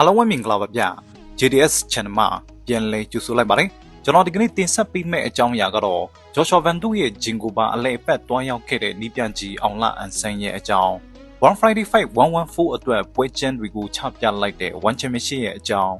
အားလုံးဝမင်္ဂလာပါဗျ JDS Channel မှာပြန်လည်ကြိုဆိုလိုက်ပါတယ်ကျွန်တော်ဒီကနေ့တင်ဆက်ပေးမယ့်အကြောင်းအရာကတော့ Joshua Van Du ရဲ့ဂျင်ကိုပါအလဲအပတ်တွားရောက်ခဲ့တဲ့နီးပြန်ကြီးအောင်လအန်ဆန်ရဲ့အကြောင်း One Friday Fight 114အတွက်ပွဲကျန်းတွေကိုချပြလိုက်တဲ့ One Championship ရဲ့အကြောင်း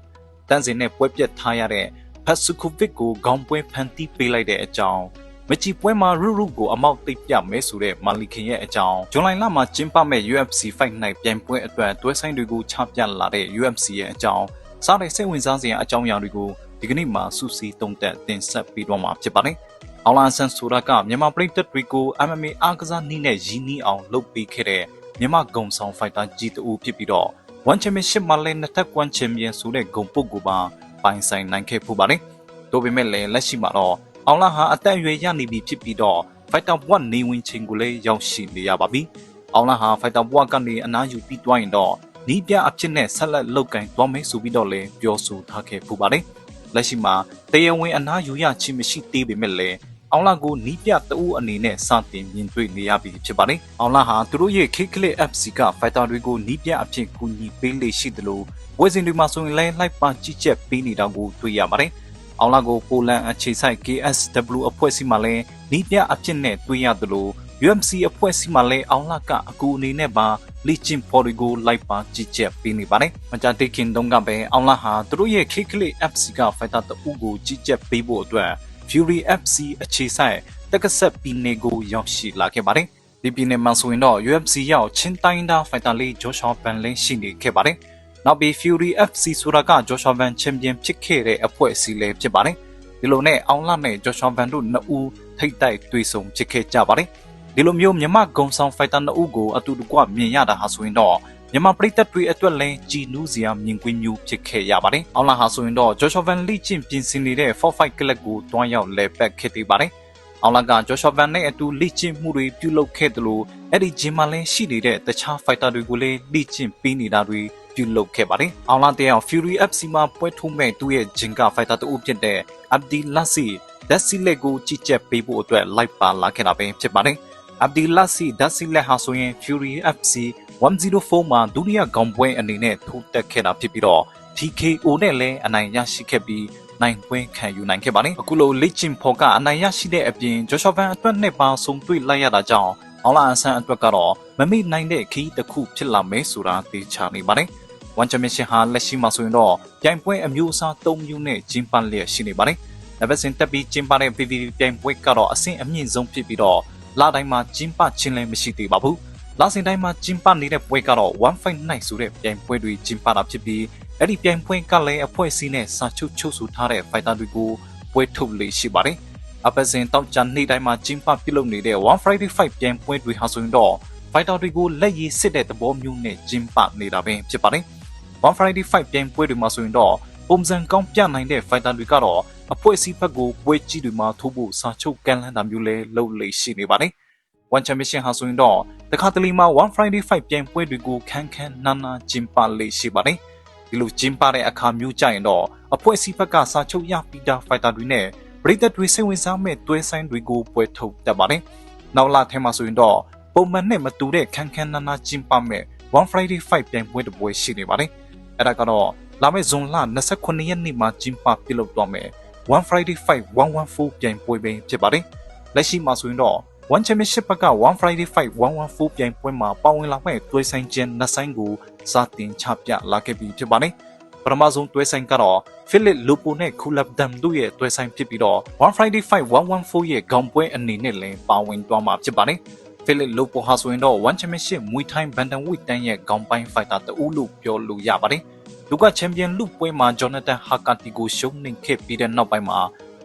တန်းစင်နဲ့ပွဲပြတ်ထားရတဲ့ Pasukovic ကိုခေါင်းပွဲဖန်တီးပေးလိုက်တဲ့အကြောင်း မချီပွဲမှာရူရူကိုအမောက်သိပ်ပြမဲဆိုတဲ့မာလီခင်ရဲ့အကြောင်းဇွန်လလမှာကျင်းပမဲ့ UFC Fight Night ပြိုင်ပွဲအတွက်တွဲဆိုင်တွေကိုချပြလာတဲ့ UFC ရဲ့အကြောင်းစားတဲ့စိတ်ဝင်စားစရာအကြောင်းအရာတွေကိုဒီကနေ့မှာစူးစီးတုံးတက်တင်ဆက်ပေးတော့မှာဖြစ်ပါတယ်။အောင်လန်ဆန်ဆိုတာကမြန်မာပြည်သက်တွေကို MMA အားကစားနည်းနဲ့ရင်းနှီးအောင်လုပ်ပေးခဲ့တဲ့မြန်မာဂုံဆောင်ဖိုက်တာကြီးတူဖြစ်ပြီးတော့ One Championship မှာလည်းနှစ်ထပ် One Champion ဆိုတဲ့ဂုံပုတ်ကိုပါပိုင်ဆိုင်နိုင်ခဲ့ဖို့ပါတယ်။ဒါပေမဲ့လည်းလက်ရှိမှာတော့ အောင်လာဟာအသက်အရွယ်ရနေပြီဖြစ်ပြီးတော့ Fighter 1နေဝင်ချိန်ကိုလည်းရောက်ရှိနေရပါပြီ။အောင်လာဟာ Fighter 1ကနေအနားယူပြီးတွိုင်းရင်တော့နီးပြအဖြစ်နဲ့ဆက်လက်လုတ်ကင်သွားမယ်ဆိုပြီးတော့လည်းပြောဆိုထားခဲ့ပူပါတယ်။လက်ရှိမှာတရားဝင်အနားယူရခြင်းမရှိသေးပေမဲ့လည်းအောင်လာကိုနီးပြတအူးအနေနဲ့စတင်မြင်တွေ့နေရပြီဖြစ်ပါတယ်။အောင်လာဟာသူတို့ရဲ့ Kicklet FC က Fighter တွေကိုနီးပြအဖြစ်ကူညီပေးလေရှိသလိုဝယ်စင်တွေမှာဆိုရင်လည်းလိုက်ပါကြီးချက်ပေးနေတာကိုတွေ့ရပါတယ်။ အောင်လာကိုပိုလန်အခြေစိုက် KSW အဖွဲ့အစည်းမှလည်းနီးပြအဖြစ်နဲ့တွေ့ရသလို UMC အဖွဲ့အစည်းမှလည်းအောင်လာကအကူအနေနဲ့ပါလီချင်ဖော်ရီကိုလိုက်ပါကြီးချက်ပေးနေပါတယ်။မကြတဲ့ခင်တုန်းကပဲအောင်လာဟာသူတို့ရဲ့ Kickle FC က fighter တအုပ်ကိုကြီးချက်ပေးဖို့အတွက် Fury FC အခြေစိုက်တက္ကဆက်ပြည်နယ်ကိုရောက်ရှိလာခဲ့ပါတယ်။ဒီပြည်နယ်မှာဆိုရင်တော့ UFC ရောက်ချင်းတိုင်းသား fighter လေး Joshua Van Lin ရှိနေခဲ့ပါတယ်။ နောက်ပြီး Fury FC ဆိုတာက Joshua Van Champion ဖြစ်ခဲ့တဲ့အဖွဲ့အစည်းလည်းဖြစ်ပါတယ်ဒီလိုနဲ့အောင်လနဲ့ Joshua Van တို့နှစ်ဦးထိတ်တိုက်တွေ့ဆုံဖြစ်ခဲ့ကြပါတယ်ဒီလိုမျိုးမြမဂုံဆောင်ဖိုက်တာနှစ်ဦးကိုအတူတကွမြင်ရတာဟာဆိုရင်တော့မြန်မာပရိသတ်တွေအတွက်လည်းကြည်နူးစရာမြင်ကွင်းမျိုးဖြစ်ခဲ့ရပါတယ်။အောင်လာဟာဆိုရင်တော့ Joshua Van လိချင်းပြင်ဆင်နေတဲ့4 fight ကလပ်ကိုတွန်းရောက်လဲပတ်ခဲ့သေးပါတယ်။အောင်လာက Joshua Van နဲ့အတူလိချင်းမှုတွေပြုလုပ်ခဲ့တယ်လို့အဲ့ဒီဂျင်မှာလည်းရှိနေတဲ့တခြား fighter တွေကိုလည်းလိချင်းပေးနေတာတွေ ပြုလုပ်ခဲ့ပါတယ်။အောင်လာတဲ့အောင် Fury FC မှာပွဲထိုးမဲ့သူ့ရဲ့ဂျင်ကာဖိုက်တာတူဖြစ်တဲ့ Abdi Lassi ဒက်စီလက်ကိုကြီးကြပ်ပေးဖို့အတွက်လိုက်ပါလာခဲ့တာပဲဖြစ်ပါတယ်။ Abdi Lassi ဒက်စီလက်ဟာဆိုရင် Fury FC 104မှာဒုတိယခေါင်းပွဲအနေနဲ့ထိုးတက်ခဲ့တာဖြစ်ပြီးတော့ TKO နဲ့လည်းအနိုင်ရရှိခဲ့ပြီးနိုင်ပွဲခံယူနိုင်ခဲ့ပါတယ်အခုလိုလက်ချင်ဖော်ကအနိုင်ရရှိတဲ့အပြင်ဂျော့ရှော့ဗန်အတွက်နဲ့ပါဆုံးတွေ့လိုက်ရတာကြောင့်အောင်လာအဆန်အတွက်ကတော့မမိနိုင်တဲ့ခီးတစ်ခုဖြစ်လာမယ်ဆိုတာသိချနေပါတယ်။ ဝန်ချမရှင်ဟာလက်ရှိမှာဆိုရင်တော့ပြိုင်ပွဲအမျိုးအစား၃မျိုးနဲ့ကျင်းပလျက်ရှိနေပါတယ်။နံပါတ်စဉ်တက်ပြီးကျင်းပတဲ့ PVP ပြိုင်ပွဲကတော့အဆင့်အမြင့်ဆုံးဖြစ်ပြီးတော့လတိုင်းမှာကျင်းပခြင်းလည်းမရှိသေးပါဘူး။လစဉ်တိုင်းမှာကျင်းပနေတဲ့ပွဲကတော့ One Fight Night ဆိုတဲ့ပြိုင်ပွဲတွေကျင်းပတာဖြစ်ပြီးအဲ့ဒီပြိုင်ပွဲကလည်းအဖွဲ့အစည်းနဲ့စာချုပ်ချုပ်ဆိုထားတဲ့ fighter တွေကိုပွဲထုတ်လေရှိပါတယ်။အပတ်စဉ်တောက်ချန်နေ့တိုင်းမှာကျင်းပပြုလုပ်နေတဲ့ One Friday Fight ပြိုင်ပွဲတွေဟာဆိုရင်တော့ fighter တွေကိုလက်ရည်စစ်တဲ့သဘောမျိုးနဲ့ကျင်းပနေတာပဲဖြစ်ပါတယ်။ One Friday Fight ပြိုင်ပွဲတွေမှာဆိုရင်တော့ပုံစံကောင်းပြနိုင်တဲ့ fighter တွေကတော့အဖွဲ့အစည်းဘက်ကိုပွဲကြီးတွေမှာထိုးဖို့စာချုပ်ကန်လန်းတာမျိုးလဲလုပ်လေရှိနေပါတယ်။ One Championship ဟာဆိုရင်တော့တခါတလေမှာ One Friday Fight ပြိုင်ပွဲတွေကိုခန်းခန်းနာနာကျင်းပလေရှိပါတယ်။ဒီလိုကျင်းပတဲ့အခါမျိုးကြရင်တော့အဖွဲ့အစည်းဘက်ကစာချုပ်ရပြီးသား fighter တွေနဲ့ပရိသတ်တွေစိတ်ဝင်စားမဲ့တွဲဆိုင်တွေကိုပွဲထုတ်တတ်ပါတယ်။နောက်လာထဲမှာဆိုရင်တော့ပုံမှန်နဲ့မတူတဲ့ခန်းခန်းနာနာကျင်းပမဲ့ One Friday Fight ပြိုင်ပွဲတစ်ပွဲရှိနေပါတယ်။ အဲ့ဒါကတော့လာမယ့်ဇွန်လ29ရက်နေ့မှာကျင်းပပြုလုပ်တော့မယ် One Friday Fight 114ပြိုင်ပွဲပဲဖြစ်ပါတယ်။လက်ရှိမှာဆိုရင်တော့ One Championship ဘက်က One Friday Fight 114ပြိုင်ပွဲမှာပါဝင်လာမဲ့တွဲဆိုင်ခြင်းနှစ်ဆိုင်ကိုစတင်ချပြလာခဲ့ပြီးဖြစ်ပါတယ်။ပထမဆုံးတွဲဆိုင်ကတော့ Philip Lupo နဲ့ Kulab Dam တို့ရဲ့တွဲဆိုင်ဖြစ်ပြီးတော့ One Friday Fight 114ရဲ့ခေါင်းပွဲအနေနဲ့လည်းပါဝင်သွားမှာဖြစ်ပါတယ်။ Philip Lupo ဟာဆိုရင်တော့ One Championship မွေထိုင်း Bantamweight တန်းရဲ့ခေါင်းပိုင်း fighter တူလို့ပြောလို့ရပါတယ်။သူကချန်ပီယံလုပွဲမှာ Jonathan Hakati ကိုရှုံးနိမ့်ခဲ့ပြီးတဲ့နောက်ပိုင်းမှာ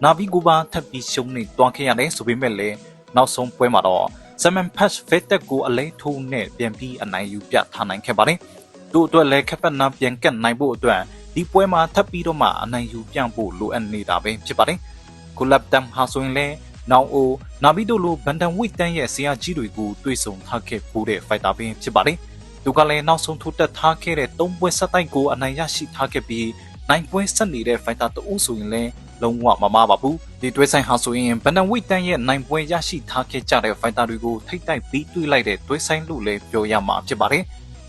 နာဗီကိုပါထပ်ပြီးရှုံးနိမ့်သွားခဲ့ရတယ်ဆိုပေမဲ့လည်းနောက်ဆုံးပွဲမှာတော့ Simon Patch Fettek ကိုအလဲထိုးနဲ့ပြန်ပြီးအနိုင်ယူပြထားနိုင်ခဲ့ပါတယ်။သူ့အတွက်လည်းခက်ပတ်နာပြန်ကတ်နိုင်ဖို့အတွက်ဒီပွဲမှာထပ်ပြီးတော့မှအနိုင်ယူပြန့်ဖို့လိုအပ်နေတာပဲဖြစ်ပါတယ်။ကိုလပ်တမ်ဟာဆိုရင်လည်း နောင်အိုနာဘီတို့လိုဘန်တန်ဝိတန်ရဲ့ဆရာကြီးတွေကိုတွေ့ဆုံထားခဲ့ပိုးတဲ့ဖိုက်တာပင်ဖြစ်ပါတယ်။သူကလည်းနောက်ဆုံးထိုးတက်ထားခဲ့တဲ့၃ပွဲဆက်တိုက်ကိုအနိုင်ရရှိထားခဲ့ပြီးနိုင်ပွဲဆက်နေတဲ့ဖိုက်တာတအုပ်ဆိုရင်လည်းလုံးဝမမားပါဘူးဒီတွဲဆိုင်ဟာဆိုရင်ဘန်နဝိတန်ရဲ့နိုင်ပွဲရရှိထားခဲ့ကြတဲ့ဖိုက်တာတွေကိုထိတ်တိုက်ပြီးတွေးလိုက်တဲ့တွဲဆိုင်လို့လည်းပြောရမှာဖြစ်ပါတယ်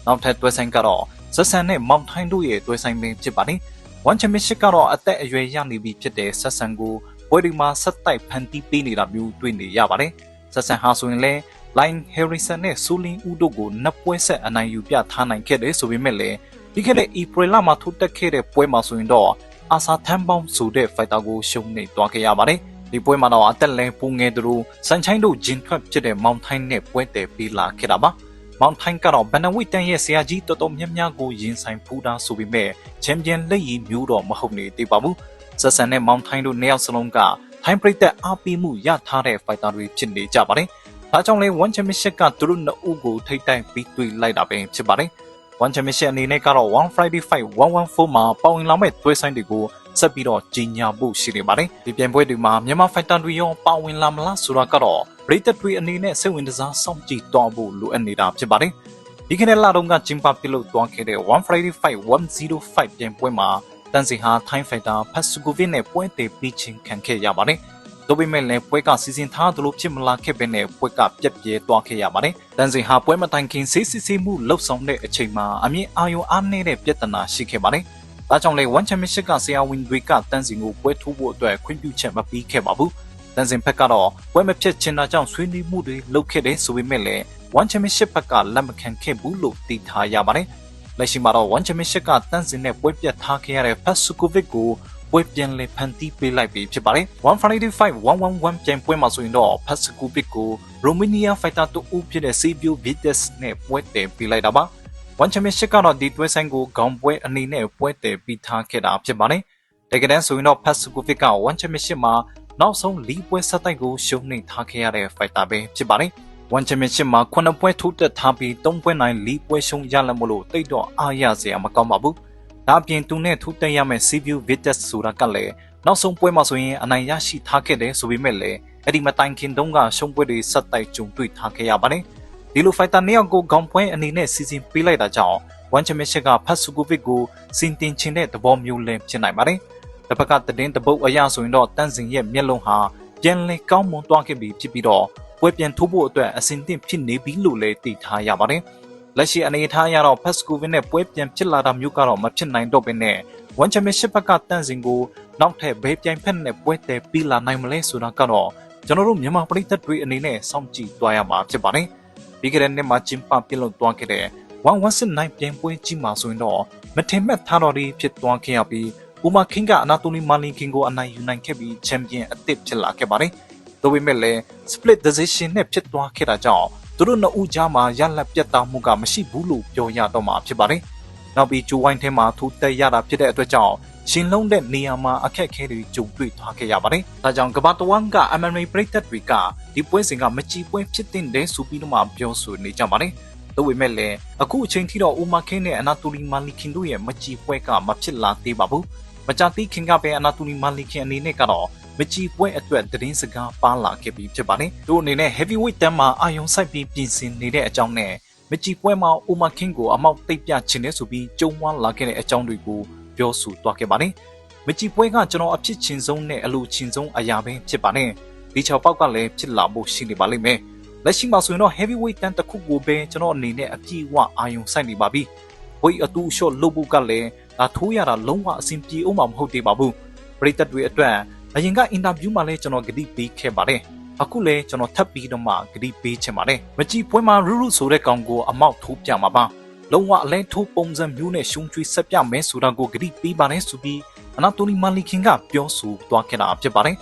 နောက်ထပ်တွဲဆိုင်ကတော့ဆက်ဆန်နဲ့မောင်ထိုင်းတို့ရဲ့တွဲဆိုင်ပင်ဖြစ်ပါတယ်။ One Championship ကတော့အသက်အရွယ်ရနေပြီဖြစ်တဲ့ဆက်ဆန်ကို ပွဲဒီမှာဆက်တိုက်ဖန်တီးပေးနေတာမျိုးတွေ့နေရပါတယ်။ဆက်ဆန်ဟာဆိုရင်လည်း Line Harrison နဲ့ Sulin ဦးတို့ကိုနှစ်ပွဲဆက်အနိုင်ယူပြထားနိုင်ခဲ့တယ်ဆိုပေမဲ့လည်းပြီးခဲ့တဲ့ April လမှာထိုးတက်ခဲ့တဲ့ပွဲမှာဆိုရင်တော့အာဆာထမ်ပေါင်းဆိုတဲ့ fighter ကိုရှုံးနေသွားခဲ့ရပါတယ်။ဒီပွဲမှာတော့အသက်လဲပူငယ်သူတို့စန်ချိုင်းတို့ဂျင်ထွက်ဖြစ်တဲ့မောင်ထိုင်းနဲ့ပွဲတည်ပေးလာခဲ့တာပါ။မောင်ထိုင်းကတော့ဘန်နဝိတန်ရဲ့ဆရာကြီးတော်တော်များများကိုရင်ဆိုင်ဖူးတာဆိုပေမဲ့ချန်ပီယံလက်ရည်မျိုးတော့မဟုတ်နေသေးပါဘူး။ ဆက်ဆန်နဲ့မောင်ထိုင်းတို့နှစ်ယောက်စလုံးကထိုင်းပရိသတ်အားပေးမှုရထားတဲ့ fighter တွေဖြစ်နေကြပါတယ်။ဒါကြောင့်လဲ One Championship ကသူတို့နှစ်ဦးကိုထိတ်တိုက်ပြီးတွေ့လိုက်တာပဲဖြစ်ပါတယ်။ One Championship အနေနဲ့ကတော့ One Friday Fight 114မှာပေါဝင်လာမဲ့သွေးဆိုင်တွေကိုဆက်ပြီးတော့ကြီးညာဖို့ရှိနေပါတယ်။ဒီပြိုင်ပွဲတွေမှာမြန်မာ fighter တွေရောပါဝင်လာမလားဆိုတာကတော့ပရိသတ်တွေအနေနဲ့စိတ်ဝင်စားစောင့်ကြည့်တော့ဖို့လိုအပ်နေတာဖြစ်ပါတယ်။ဒီကနေ့လာတော့ကဂျင်ပါပြုလုပ်သွားခဲ့တဲ့ One Friday Fight 105ပြိုင်ပွဲမှာ တန်စီဟာ Thai Fighter Pasukovic နဲ့ပွဲတည်ပြီးချင်းခံခဲ့ရပါတယ်။တို့ပေမဲ့လည်းပွဲကစီစဉ်ထားသလိုဖြစ်မလာခဲ့ပဲနဲ့ပွဲကပြက်ပြဲသွားခဲ့ရပါတယ်။တန်စီဟာပွဲမတိုင်ခင်ဆေးစစ်ဆေးမှုလှုပ်ဆောင်တဲ့အချိန်မှာအမြင့်အာရုံအားနည်းတဲ့ပြဿနာရှိခဲ့ပါတယ်။ဒါကြောင့်လေ One Championship ကဆရာဝန်တွေကတန်စီကိုပွဲထိုးဖို့အတွက်ခွင့်ပြုချက်မပေးခဲ့ပါဘူး။တန်စင်ဘက်ကတော့ပွဲမဖြစ်ချင်တာကြောင့်ဆွေးနွေးမှုတွေလုပ်ခဲ့တယ်ဆိုပေမဲ့လည်း One Championship ဘက်ကလက်မခံခဲ့ဘူးလို့သိထားရပါတယ်။ လက်ရှိမှာတော့ One Championship ကတန်စင်နဲ့ပွဲပြတ်ထားခဲ့ရတဲ့ Pasukovic ကိုပွဲပြန်လည်ဖန်တီးပေးလိုက်ပြီဖြစ်ပါတယ်။155 111ပြန်ပွဲမှာဆိုရင်တော့ Pasukovic ကို Romania Fighter တူဦးဖြစ်တဲ့ Silvio Vites နဲ့ပွဲတည်ပေးလိုက်တာပါ။ One Championship ကတော့ဒီတွဲဆိုင်ကိုခေါင်းပွဲအနေနဲ့ပွဲတည်ပြီးထားခဲ့တာဖြစ်ပါတယ်။တကယ်တမ်းဆိုရင်တော့ Pasukovic က One Championship မှာနောက်ဆုံးလီပွဲဆက်တိုက်ကိုရှုံးနိမ့်ထားခဲ့ရတဲ့ fighter ပဲဖြစ်ပါတယ်။ One Championship မှာ9ပွဲထိုးတက်ထားပြီး3ပွဲနိုင်လီပွဲရှုံးရလမို့လို့တိတ်တော့အားရစရာမကောင်းပါဘူး။ဒါအပြင်သူနဲ့ထိုးတက်ရမယ့် Sibiu Vites ဆိုတာကလည်းနောက်ဆုံးပွဲမှာဆိုရင်အနိုင်ရရှိထားခဲ့တယ်ဆိုပေမဲ့လည်းအဲ့ဒီမတိုင်ခင်တုန်းကရှုံးပွဲတွေဆက်တိုက်ကြုံတွေ့ထားခဲ့ရပါတယ်။ဒီလို fighter နှစ်ယောက်ကိုခေါင်းပွဲအနေနဲ့စီစဉ်ပေးလိုက်တာကြောင့် One Championship က Pasukovic ကိုစင်တင်ချင်တဲ့သဘောမျိုးလည်းဖြစ်နိုင်ပါတယ်။တစ်ဖက်ကတည်င်းတပုတ်အရာဆိုရင်တော့တန့်စင်ရဲ့မျက်လုံးဟာပြန်လည်ကောင်းမွန်သွားခဲ့ပြီဖြစ်ပြီးတော့ ပွဲပြန်ထိုးဖို့အတွက်အဆင်သင့်ဖြစ်နေပြီလို့လည်းသိထားရပါတယ်။လက်ရှိအနေအထားအရတော့ Pascovic နဲ့ပွဲပြန်ဖြစ်လာတာမျိုးကတော့မဖြစ်နိုင်တော့ဘဲနဲ့ One Championship ဘက်ကတန့်စင်ကိုနောက်ထပ်ဘယ်ပြိုင်ဖက်နဲ့ပွဲတည်ပြီးလာနိုင်မလဲဆိုတာကတော့ကျွန်တော်တို့မြန်မာပြည်သက်တွေအနေနဲ့စောင့်ကြည့်သွားရမှာဖြစ်ပါတယ်။ပြီးခဲ့တဲ့နှစ်မှာကျင်းပပြုလုပ်သွားခဲ့တဲ့119ပြိုင်ပွဲကြီးမှာဆိုရင်တော့မထင်မှတ်ထားတော်လေးဖြစ်သွားခဲ့ရပြီး။ဥမာခင်းကအနာတိုလီမာလင်ကင်ကိုအနိုင်ယူနိုင်ခဲ့ပြီးချန်ပီယံအသစ်ဖြစ်လာခဲ့ပါတယ်။ ဒါပေမဲ့လည်း split decision နဲ့ဖြစ်သွားခဲ့တာကြောင့်သူတို့နှစ်ဦးကြားမှာရလတ်ပြတ်သားမှုကမရှိဘူးလို့ပြောရတော့မှာဖြစ်ပါတယ်။နောက်ပြီးဂျိုဝိုင်းထဲမှာထူတက်ရတာဖြစ်တဲ့အတွက်ကြောင့်ရှင်လုံးတဲ့နေရာမှာအခက်အခဲတွေကြုံတွေ့သွားခဲ့ရပါတယ်။ဒါကြောင့်ကဘာတဝမ်က MMA ပရိသတ်တွေကဒီပွဲစဉ်ကမကြည်ပွဲဖြစ်တဲ့တဲ့ဆိုပြီးတော့မှပြောဆိုနေကြပါတယ်။ဒါပေမဲ့လည်းအခုအချိန်ထိတော့ဥမာခင်းနဲ့အနာတိုလီမာလီကင်တို့ရဲ့မကြည်ပွဲကမဖြစ်လာသေးပါဘူး။မကြသေးခင်ကပဲအနာတူနီမာလီခင်အနေနဲ့ကတော့ မကြည်ပွဲအတွက်သတင်းစကားပါလာခဲ့ပြီးဖြစ်ပါတယ်။သူအနေနဲ့ heavyweight တန်းမှာအာယုံဆိုင်ပြီးပြင်ဆင်နေတဲ့အကြောင်းနဲ့မကြည်ပွဲမှာအိုမာခင်းကိုအမောက်သိပ်ပြချင်တယ်ဆိုပြီးကြုံဝါလာခဲ့တဲ့အကြောင်းတွေကိုပြောဆိုသွားခဲ့ပါတယ်။မကြည်ပွဲကကျွန်တော်အဖြစ်ချင်းဆုံးနဲ့အလိုချင်းဆုံးအရာပဲဖြစ်ပါတယ်။ဒီချောက်ပေါက်ကလည်းဖြစ်လာဖို့ရှိနေပါလိမ့်မယ်။လက်ရှိမှာဆိုရင်တော့ heavyweight တန်းတစ်ခုကိုပဲကျွန်တော်အနေနဲ့အပြည့်အဝအာယုံဆိုင်နေပါပြီ။ဝိတ်အတူရှော့လုပ်ဖို့ကလည်းဒါထိုးရတာလုံးဝအဆင်ပြေအောင်မဟုတ်သေးပါဘူးပရိသတ်တွေအတွက် အရင်ကအင်တာဗျူးမှာလည်းကျွန်တော်ဂတိပေးခဲ့ပါတယ်အခုလည်းကျွန်တော်ထပ်ပြီးတော့မှဂတိပေးချင်ပါတယ်မကြည်ပွဲမှာရူရူဆိုတဲ့ကောင်ကိုအမောက်ထိုးပြမှာပါလုံးဝအလဲထိုးပုံစံမျိုးနဲ့ရှုံချွေးဆက်ပြမယ်ဆိုတာကိုဂတိပေးပါတယ်ဆိုပြီးအနာတိုလီမာလီခင်ကပြောဆိုသွားခဲ့တာဖြစ်ပါတယ်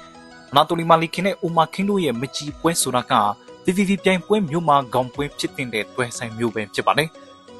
အနာတိုလီမာလီခင်နဲ့အိုမာခင်တို့ရဲ့မကြည်ပွဲဆိုတာက VVV ပြိုင်ပွဲမျိုးမှာခေါင်းပွဲဖြစ်တဲ့တွဲဆိုင်မျိုးပဲဖြစ်ပါတယ်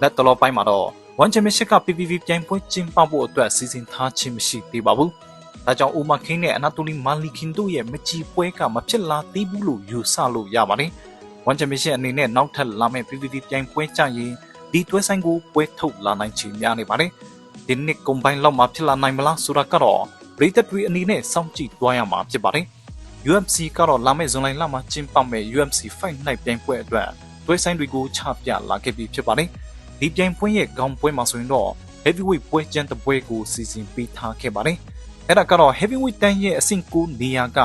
လက်တော်ပိုင်းမှာတော့ဝန်ချင်မရှိက PPV ပြိုင်ပွဲကျင်းပဖို့အတွက်စီစဉ်ထားခြင်းမရှိသေးပါဘူး။ ဒါကြောင့်အိုမာခင်းနဲ့အနာတိုလီမာလီခင်တို့ရဲ့မကြည်ပွဲကမဖြစ်လာသေးဘူးလို့ယူဆလို့ရပါတယ်။ဝန်ချင်မရှိအနေနဲ့နောက်ထပ်လာမယ့် PPV ပြိုင်ပွဲကြရင်ဒီတွဲဆိုင်ကိုပွဲထုတ်လာနိုင်ချင်များနေပါတယ်။ဒီနှစ်ကွန်ဘိုင်းလောက်မှဖြစ်လာနိုင်မလားဆိုတာကတော့ပရိသတ်တွေအနေနဲ့စောင့်ကြည့်သွားရမှာဖြစ်ပါတယ်။ UFC ကတော့လာမယ့်ဇွန်လလမှာကျင်းပမယ့် UFC Fight Night ပြိုင်ပွဲအတွက်တွဲဆိုင်တွေကိုချပြလာခဲ့ပြီးဖြစ်ပါတယ်။ဒီပြိုင်ပွဲရဲ့ခေါင်းပွဲမှာဆိုရင်တော့ heavyweight ပွဲကျန်းတပွဲကိုစီစဉ်ပေးထားခဲ့ပါတယ်။ အဲ့ဒါကတော့ heavyweight တန်းရဲ့အဆင့်9နေရာက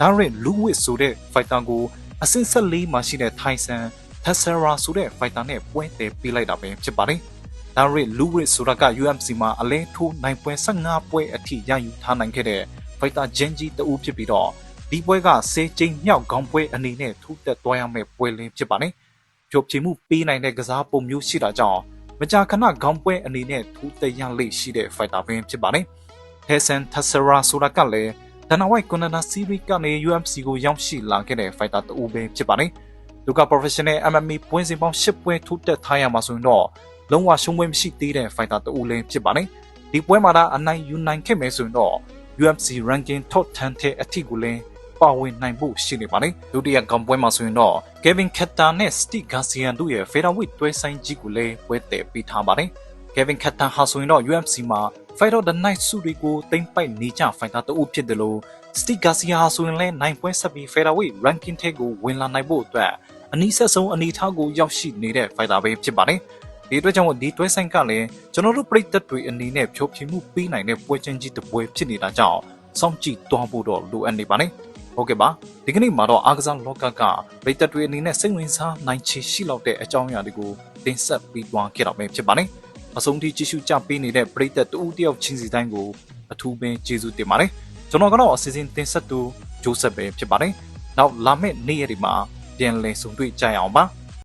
Darren Lewis ဆိုတဲ့ fighter ကိုအဆင့်14မှာရှိတဲ့ Tyson Teixeira ဆိုတဲ့ fighter နဲ့ပွဲတည်ပေးလိုက်တာပဲဖြစ်ပါတယ်။ဒါရစ်လူရစ်ဆိုတာက UMC မှာအလဲထိုးနိုင်ပွဲ15ပွဲအထိရယူထားနိုင်ခဲ့တဲ့ဖိုက်တာဂျန်ဂျီတဦးဖြစ်ပြီးတော့ဒီပွဲကစေကျိန်မြောက်ခေါင်းပွဲအနေနဲ့ထူးတက်သွားရမယ့်ပွဲလင်းဖြစ်ပါတယ်။ဖြိုချေမှုပေးနိုင်တဲ့ကစားပုံမျိုးရှိတာကြောင့်မကြာခဏခေါင်းပွဲအနေနဲ့ထူးတက်ရလေ့ရှိတဲ့ဖိုက်တာပင်ဖြစ်ပါတယ်။ Hassan Tassara ဆိုတာကလည်းဒနာဝိုက်ကွန်နာစီရီကနေ UMC ကိုရောက်ရှိလာခဲ့တဲ့ဖိုက်တာတဦးပဲဖြစ်ပါတယ်။သူက professional MMA ပွဲစဉ်ပေါင်း10ပွဲထူးတက်ထားရမှာဆိုရင်တော့လုံးဝရှုံးပွဲမရှိသေးတဲ့ fighter တဦးလည်းဖြစ်ပါတယ်။ဒီပွဲမှာဒါအနိုင်ယူနိုင်ခဲ့မယ်ဆိုရင်တော့ UFC ranking top 10ထဲအထိကိုလည်းပါဝင်နိုင်ဖို့ရှိနေပါတယ်။ဒုတိယကံပွဲမှာဆိုရင်တော့ Kevin Kattar နဲ့ Steve Garcia တို့ရဲ့ featherweight တွဲဆိုင်ကြီးကိုလည်းပွဲတည်ပေးထားပါတယ်။ Kevin Kattar ဟာဆိုရင်တော့ UFC မှာ Fight of the Night ဆုတွေကိုတင်ပိုက်နေကြ fighter တဦးဖြစ်တယ်လို့ Steve Garcia ဟာဆိုရင်လည်းနိုင်ပွဲဆက်ပြီး featherweight ranking ထဲကိုဝင်လာနိုင်ဖို့အတွက်အနည်းဆက်ဆုံးအနေအထားကိုရောက်ရှိနေတဲ့ fighter ပဲဖြစ်ပါတယ်။ဒီအတွက်ကြောင့်ဒီတွဲဆိုင်ကလည်းကျွန်တော်တို့ပြည်သက်တွေအနေနဲ့ဖြိုပြမှုပေးနိုင်တဲ့ပွဲချင်းကြီးတစ်ပွဲဖြစ်နေတာကြောင့်စောင့်ကြည့်သွားဖို့တော့လိုအပ်နေပါတယ်။ဟုတ်ကဲ့ပါဒီကနေ့မှာတော့အားကစားလောကကပြည်သက်တွေအနေနဲ့စိတ်ဝင်စားနိုင်ချေရှိလောက်တဲ့အကြောင်းအရာတွေကိုတင်ဆက်ပြီးသွားခဲ့တော့မယ်ဖြစ်ပါတယ်။ အဆုံးထိကြည့်ရှုကြပေးနေတဲ့ပြည်သက်တူတယောက်ချင်းစီတိုင်းကိုအထူးပဲကျေးဇူးတင်ပါတယ်။ကျွန်တော်ကတော့အစီအစဉ်တင်ဆက်သူဂျိုးဆက်ပဲဖြစ်ပါတယ်။နောက်လာမယ့်နေ့ရက်ဒီမှာပြန်လည်ဆုံတွေ့ကြရအောင်ပါ။